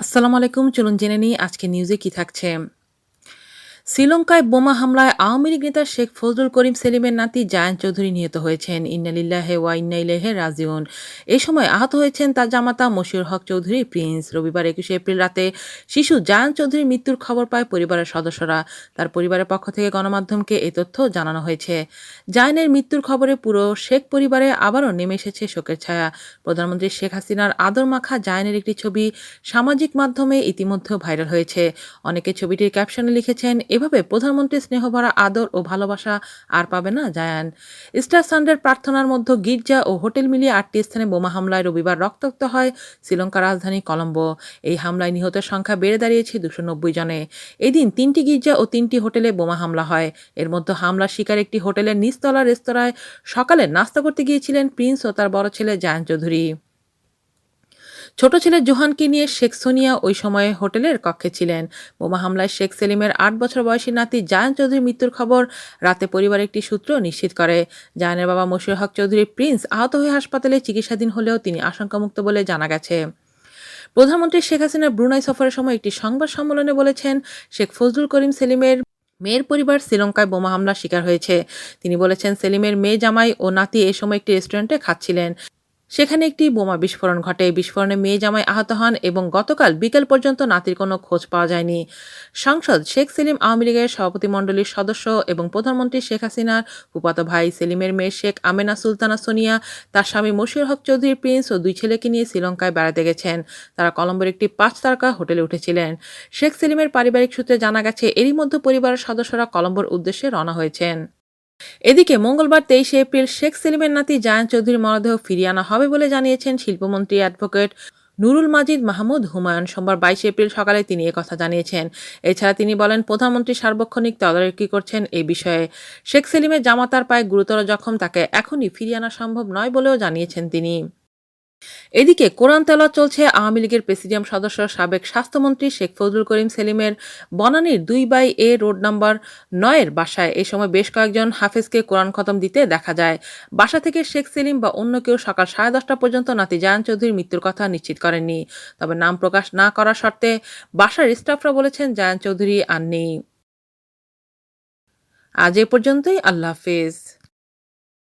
আসসালামু আলাইকুম চলুন জেনে নিই আজকে নিউজে কি থাকছে। শ্রীলঙ্কায় বোমা হামলায় আওয়ামী লীগ নেতা শেখ ফজলুল করিম, সেলিমের নাতি জায়ান চৌধুরী নিহত হয়েছেন। ইন্নালিল্লাহে ওয়া ইন্নাইলেহে রাজিউন। এই সময় আহত হয়েছেন তার জামাতা মশিউর হক চৌধুরী, প্রিন্স রবিবার একুশে এপ্রিল রাতে। শিশু জায়ান চৌধুরীর মৃত্যুর খবর পায় পরিবারের সদস্যরা। তার পরিবারের পক্ষ থেকে গণমাধ্যমকে এই তথ্য জানানো হয়েছে। জায়ানের মৃত্যুর খবরে পুরো শেখ পরিবারে আবারও নেমে এসেছে শোকের ছায়া। প্রধানমন্ত্রী শেখ হাসিনার আদর মাখা জায়ানের একটি ছবি সামাজিক মাধ্যমে ইতিমধ্যেও ভাইরাল হয়েছে। অনেকে ছবিটির ক্যাপশনে লিখেছেন এভাবে প্রধানমন্ত্রীর স্নেহভরা আদর ও ভালোবাসা আর পাবে না জায়ান। স্টার সানডের প্রার্থনার মধ্যে গির্জা ও হোটেল মিলিয়ে আটটি স্থানে বোমা হামলায় রবিবার রক্তাক্ত হয় শ্রীলঙ্কার রাজধানী কলম্বো। এই হামলায় নিহতের সংখ্যা বেড়ে দাঁড়িয়েছে দুশো নব্বই জনে। এদিন তিনটি গির্জা ও তিনটি হোটেলে বোমা হামলা হয়। এর মধ্যে হামলার শিকার একটি হোটেলের নিচতলা রেস্তোরাঁয় সকালে নাস্তা করতে গিয়েছিলেন প্রিন্স ও তার বড় ছেলে জায়ান চৌধুরী। ছোট ছেলে জোহানকে নিয়ে শেখ সোনিয়া ওই সময়ে হোটেলের কক্ষে ছিলেন। বোমা হামলায় শেখ সেলিমের আট বছর বয়সী নাতি জায়ান চৌধুরীর মৃত্যুর খবর রাতে পরিবারের একটি সূত্র নিশ্চিত করে। জায়ানের বাবা মশিউর হক চৌধুরী প্রিন্স আহত হয়ে হাসপাতালে চিকিৎসাধীন হলেও তিনি আশঙ্কামুক্ত বলে জানা গেছে। প্রধানমন্ত্রী শেখ হাসিনা ব্রুনাই সফরের সময় একটি সংবাদ সম্মেলনে বলেছেন, শেখ ফজলুল করিম সেলিমের মেয়ের পরিবার শ্রীলঙ্কায় বোমা হামলার শিকার হয়েছে। তিনি বলেছেন, সেলিমের মেয়ে জামাই ও নাতি এ সময় একটি রেস্টুরেন্টে খাচ্ছিলেন। সেখানে একটি বোমা বিস্ফোরণ ঘটে। বিস্ফোরণে মেয়ে জামাই আহত হন এবং গতকাল বিকেল পর্যন্ত নাতির কোনো খোঁজ পাওয়া যায়নি। সংসদ শেখ সেলিম আওয়ামী লীগের সভাপতিমণ্ডলীর সদস্য এবং প্রধানমন্ত্রী শেখ হাসিনার ফুপাতো ভাই সেলিমের মেয়ে শেখ আমেনা সুলতানা সোনিয়া, তার স্বামী মশিউর হক চৌধুরী প্রিন্স ও দুই ছেলেকে নিয়ে শ্রীলঙ্কায় বেড়াতে গেছেন। তারা কলম্বোর একটি পাঁচ তারকা হোটেলে উঠেছিলেন। শেখ সেলিমের পারিবারিক সূত্রে জানা গেছে, এরই মধ্যে পরিবারের সদস্যরা কলম্বোর উদ্দেশ্যে রওনা হয়েছেন। এদিকে মঙ্গলবার তেইশে এপ্রিল শেখ সেলিমের নাতি জায়ান চৌধুরীর মরদেহ ফিরিয়ে আনা হবে বলে জানিয়েছেন শিল্পমন্ত্রী অ্যাডভোকেট নুরুল মাজিদ মাহমুদ। হুমায়ুন সোমবার বাইশে এপ্রিল সকালে তিনি কথা জানিয়েছেন। এছাড়া তিনি বলেন, প্রধানমন্ত্রী সার্বক্ষণিক তদারকি করছেন এই বিষয়ে। শেখ সেলিমের জামাতার পায়ে গুরুতর জখম, তাকে এখনই ফিরিয়ে আনা সম্ভব নয় বলেও জানিয়েছেন তিনি। এদিকে কোরআন তেলাওয়াত চলছে আওয়ামী লীগের প্রেসিডিয়াম সদস্য সাবেক স্বাস্থ্যমন্ত্রী শেখ ফজলুল করিম সেলিমের বনানীর দুই বাই এ রোড নাম্বার নয়ের বাসায়। এ সময় বেশ কয়েকজন হাফেজকে কোরআন খতম দিতে দেখা যায়। বাসা থেকে শেখ সেলিম বা অন্য কেউ সকাল সাড়ে দশটা পর্যন্ত নাতি জায়ান চৌধুরীর মৃত্যুর কথা নিশ্চিত করেননি। তবে নাম প্রকাশ না করার শর্তে বাসার স্টাফরা বলেছেন জায়ান চৌধুরী আর নেই। আজ এ পর্যন্তই, আল্লাহ হাফেজ।